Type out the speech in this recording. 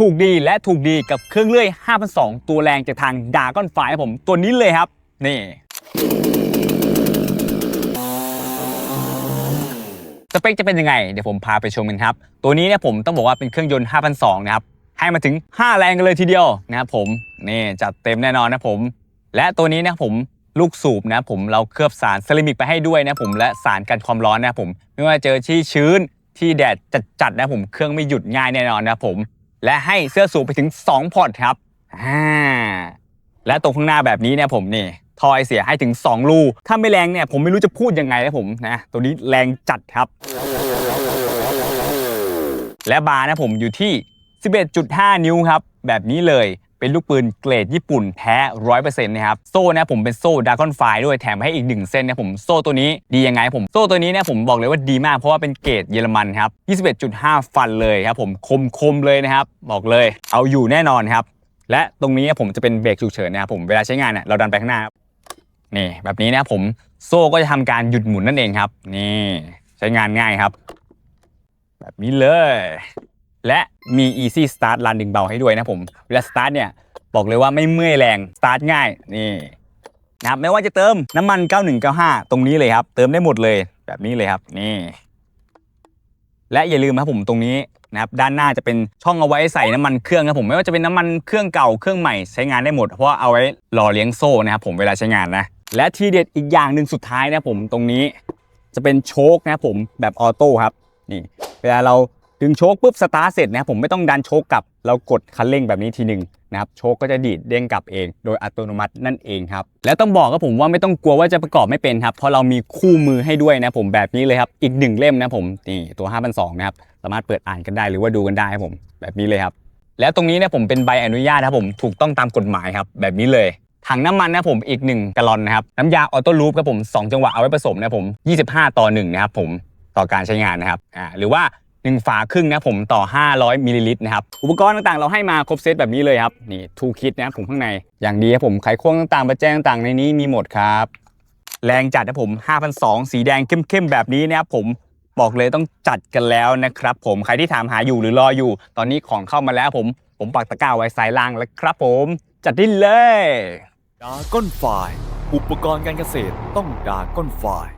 ถูกดีและถูกดีกับเครื่องเลื่อย5,002ตัวแรงจากทางดาก้อนไฟผม ตัวนี้เลยครับ นี่ สเปคจะเป็นยังไง เดี๋ยวผมพาไปชมกันครับ ตัวนี้เนี่ยผมต้องบอกว่าเป็นเครื่องยนต์5,002นะครับ ให้มาถึง 5 แรงกันเลยทีเดียวนะครับผม นี่จัดเต็มแน่นอนนะผม และตัวนี้นะผมลูกสูบนะผมเราเคลือบสารเซรามิกไปให้ด้วยนะผมและสารกันความร้อนนะผม ไม่ว่าเจอที่ชื้นที่แดดจัดๆนะผมเครื่องไม่หยุดง่ายแน่นอนนะผม และให้เสื้อสูบไปถึง 2 พอร์ตครับอ่าและตรงข้างหน้าแบบนี้เนี่ยผมนี่ทอยเสียให้ถึง 2 ลูถ้าไม่แรงเนี่ยผมไม่รู้จะพูดยังไงนะผมนะ ตัวนี้แรงจัดครับ และบาร์นะผมอยู่ที่ 11.5 นิ้วครับ แบบนี้เลย เป็นลูกปืนเกรดญี่ปุ่นแท้100%นต์นะครับ โซ่นะผมเป็นโซ่ดากอนไฟด้วยแถมให้อีก1เส้นนะผมโซ่ตัวนี้ดียังไงผมโซ่ตัวนี้เนี่ยผมบอกเลยว่าดีมากเพราะว่าเป็นเกรดเยอรมันครับ21.5 ฟันเลยครับผมคมคมเลยนะครับ บอกเลย เอาอยู่แน่นอนครับ และตรงนี้ผมจะเป็นเบรกฉุกเฉินนะครับผมเวลาใช้งานเนี่ยเราดันไปข้างหน้าครับนี่แบบนี้นะผมโซ่ก็จะทำการหยุดหมุนนั่นเองครับ นี่ใช้งานง่ายครับ แบบนี้เลย และมี easy start รันดึงเบาให้ด้วยนะผมเวลา start เนี่ยบอกเลยว่าไม่เมื่อยแรง start ง่ายนี่นะครับไม่ว่าจะเติมน้ำมัน 9195 ตรงนี้เลยครับ เติมได้หมดเลยแบบนี้เลยครับนี่และอย่าลืมครับผมตรงนี้นะครับด้านหน้าจะเป็นช่องเอาไว้ใส่น้ำมันเครื่องครับผมไม่ว่าจะเป็นน้ำมันเครื่องเก่าเครื่องใหม่ใช้งานได้หมด เพราะเอาไว้หล่อเลี้ยงโซ่นะครับผมเวลาใช้งานนะและทีเด็ดอีกอย่างหนึ่งสุดท้ายนะผมตรงนี้จะเป็นโชคนะผมแบบออโต้ครับนี่เวลาเรา ดึงโชคปุ๊บสตาร์ทเสร็จนะครับผมไม่ต้องดันโชคกลับ เรากดคันเร่งแบบนี้ทีหนึ่งนะครับโชคก็จะดีดเด้งกลับเอง โดยอัตโนมัตินั่นเองครับแล้วต้องบอกกับผมว่าไม่ต้องกลัวว่าจะประกอบไม่เป็นครับเพราะเรามีคู่มือให้ด้วยนะผมแบบนี้เลยครับอีกหนึ่งเล่มนะผมนี่ตัว5 0 0นะครับสามารถเปิดอ่านกันได้หรือว่าดูกันได้ครับผมแบบนี้เลยครับแล้วตรงนี้เนี่ยผมเป็นใบอนุญาตนะครับผมถูกต้องตามกฎหมายครับแบบนี้เลยถังน้ำมันนะผมอีก 1กะลอนนะครับน้ำยาออโต้ลูปครับผม 2 จังหวะเอาไว้ผสมนะผม 25 ต่อ1นะครับผมต่อการใช้งานนะครับอ่าหรือว่า 1 ฝาครึ่งนะผมต่อ 500มิลลิลิตรนะครับอุปกรณ์ต่างๆ เราให้มาครบเซตแบบนี้เลยครับนี่ทูคิดนะครับผมข้างในอย่างดีครับผมไขควงต่างๆประแจงต่างๆในนี้มีหมดครับแรงจัดนะผม5,002สีแดงเข้มๆแบบนี้นะครับผมบอกเลยต้องจัดกันแล้วนะครับผมใครที่ถามหาอยู่หรือรออยู่ ตอนนี้ของเข้ามาแล้วผม ผมปักตะกร้าไว้ซ้ายล่างแล้วครับผมจัดได้เลยดาก้อนไฟล์อุปกรณ์การเกษตรต้องดาก้อนไฟล์